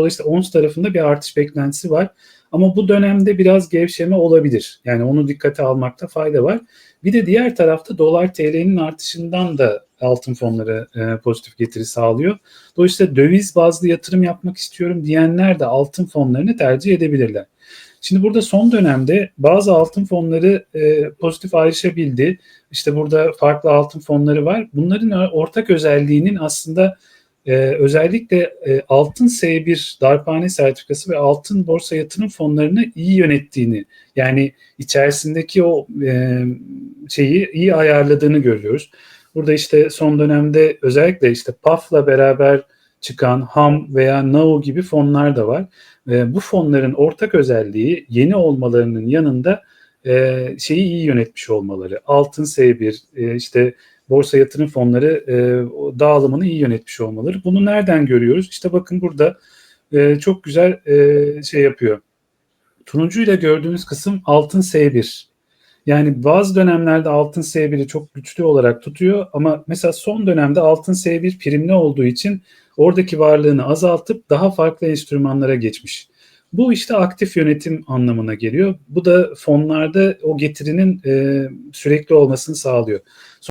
Dolayısıyla ons tarafında bir artış beklentisi var. Ama bu dönemde biraz gevşeme olabilir. Yani onu dikkate almakta fayda var. Bir de diğer tarafta dolar TL'nin artışından da altın fonları e, pozitif getiri sağlıyor. Dolayısıyla döviz bazlı yatırım yapmak istiyorum diyenler de altın fonlarını tercih edebilirler. Şimdi burada son dönemde bazı altın fonları e, pozitif ayrışabildi. İşte burada farklı altın fonları var. Bunların ortak özelliğinin aslında e, özellikle e, altın S1 darphane sertifikası ve altın borsa yatırım fonlarını iyi yönettiğini yani içerisindeki o e, şeyi iyi ayarladığını görüyoruz. Burada işte son dönemde özellikle işte PAF'la beraber çıkan HAM veya NAO gibi fonlar da var. E, bu fonların ortak özelliği yeni olmalarının yanında e, şeyi iyi yönetmiş olmaları. Altın S1, e, işte borsa yatırım fonları e, dağılımını iyi yönetmiş olmaları. Bunu nereden görüyoruz? İşte bakın burada e, çok güzel e, şey yapıyor. Turuncu ile gördüğünüz kısım altın S1. Yani bazı dönemlerde altın S1'i çok güçlü olarak tutuyor ama mesela son dönemde altın S1 primli olduğu için oradaki varlığını azaltıp daha farklı enstrümanlara geçmiş. Bu işte aktif yönetim anlamına geliyor. Bu da fonlarda o getirinin e, sürekli olmasını sağlıyor.